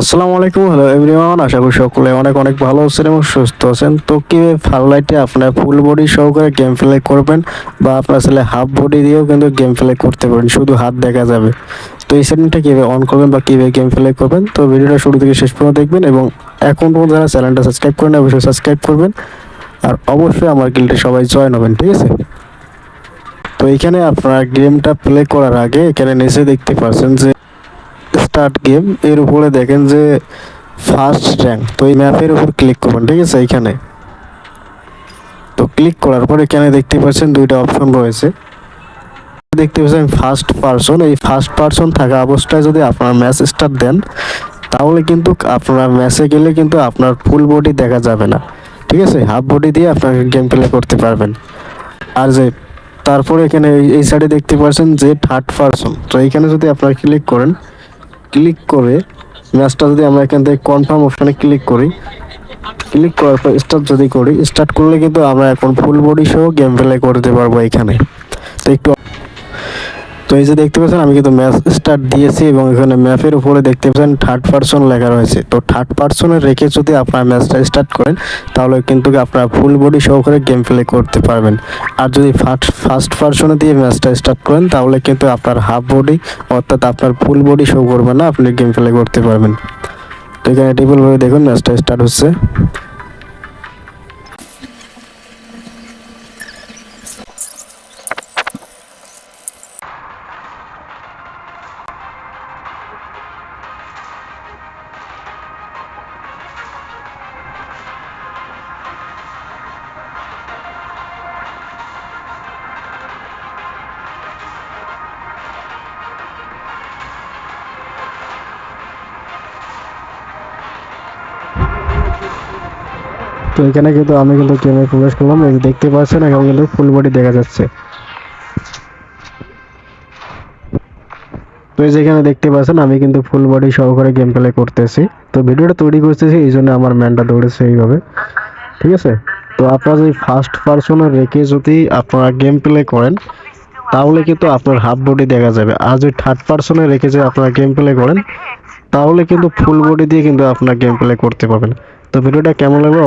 আসসালামু আলাইকুম hello everyone আশা করি সকলে অনেক অনেক ভালো আছেন এবং সুস্থ আছেন। তো কীভাবে ফারলাইটে আপনার ফুল বডি সহকারে গেম প্লে করবেন বা আপনার ছেলে হাফ বডি দিয়েও কিন্তু গেম প্লে করতে পারেন, শুধু হাত দেখা যাবে। তো এই সেটিংটা কীভাবে অন করবেন বা কীভাবে গেম প্লে করবেন, তো ভিডিওটা শুরু থেকে শেষ পর্যন্ত দেখবেন এবং এখন পর্যন্ত যারা চ্যানেলটা সাবস্ক্রাইব করেন অবশ্যই সাবস্ক্রাইব করবেন। আর অবশ্যই আমার গিল্ডে সবাই জয়েন হবেন, ঠিক আছে? তো এখানে আপনারা গেমটা প্লে করার আগে এখানে নিচে দেখতে পাচ্ছেন যে স্টার্ট গেম এর উপরে দেখেন যে ফার্স্ট র্যাঙ্ক তো এই ম্যাপের উপর ক্লিক করবেন, ঠিক আছে? এখানে তো ক্লিক করার পর এখানে দেখতে পাচ্ছেন দুইটা অপশন রয়েছে। দেখতে পাচ্ছেন ফার্স্ট পারসন এই ফার্স্ট পারসন থাকা অবস্থায় যদি আপনার ম্যাচ স্টার্ট দেন, তাহলে কিন্তু আপনার ম্যাচে গেলে কিন্তু আপনার ফুল বডি দেখা যাবে না। ঠিক আছে? হাফ বডি দিয়ে আপনার গেম প্লে করতে পারবেন। আর যে তারপরে এখানে এই সাইডে দেখতে পাচ্ছেন যে থার্ড পারসন তো এইখানে যদি আপনারা ক্লিক করেন ক্লিক করে ম্যাচটা যদি আমরা এখান থেকে কনফার্ম অপশানে ক্লিক করি, ক্লিক করার পর স্টার্ট যদি করি স্টার্ট করলে কিন্তু আমরা এখন ফুল বডি সহ গেম প্লে করতে পারব এখানে। তো একটু তো এই যে দেখতে পাচ্ছেন, আমি কিন্তু ম্যাচ স্টার্ট দিয়েছি এবং এখানে ম্যাপের উপরে দেখতে পাচ্ছেন থার্ড পার্সন লেখা রয়েছে। তো থার্ড পার্সনে রেখে যদি আপনার ম্যাচটা স্টার্ট করেন, তাহলে কিন্তু আপনার ফুল বডি সহকারে গেম প্লে করতে পারবেন। আর যদি ফার্স্ট ফার্স্ট পার্সনে দিয়ে ম্যাচটা স্টার্ট করেন, তাহলে কিন্তু আপনার হাফ বডি অর্থাৎ আপনার ফুল বডি শো করবে না, আপনি গেম প্লে করতে পারবেন। তো এখানে টেবিলভাবে দেখুন ম্যাচটা স্টার্ট হচ্ছে। তো এখানে কিন্তু আমি কিন্তু গেমে প্রবেশ করলাম। এই দেখতে পাচ্ছেন, এখন কিন্তু ফুল বডি দেখা যাচ্ছে। তো এই যেখানে দেখতে পাচ্ছেন, আমি কিন্তু ফুল বডি সহকারে গেম প্লে করতেছি। তো ভিডিওটা তৈরি করতেছি, এই জন্য আমার ম্যানটা দৌড়েছে এইভাবে। ঠিক আছে? তো আপনারা যদি ফার্স্ট পার্সনে রেখে যদি আপনারা গেম প্লে করেন, তাহলে কিন্তু আপনার হাফ বডি দেখা যাবে। আর যদি থার্ড পার্সনে রেখে যদি আপনারা গেম প্লে করেন, তাহলে কিন্তু ফুল বডি দিয়ে কিন্তু আপনার গেম প্লে করতে পারবেন। তো ভিডিওটা কেমন লাগল?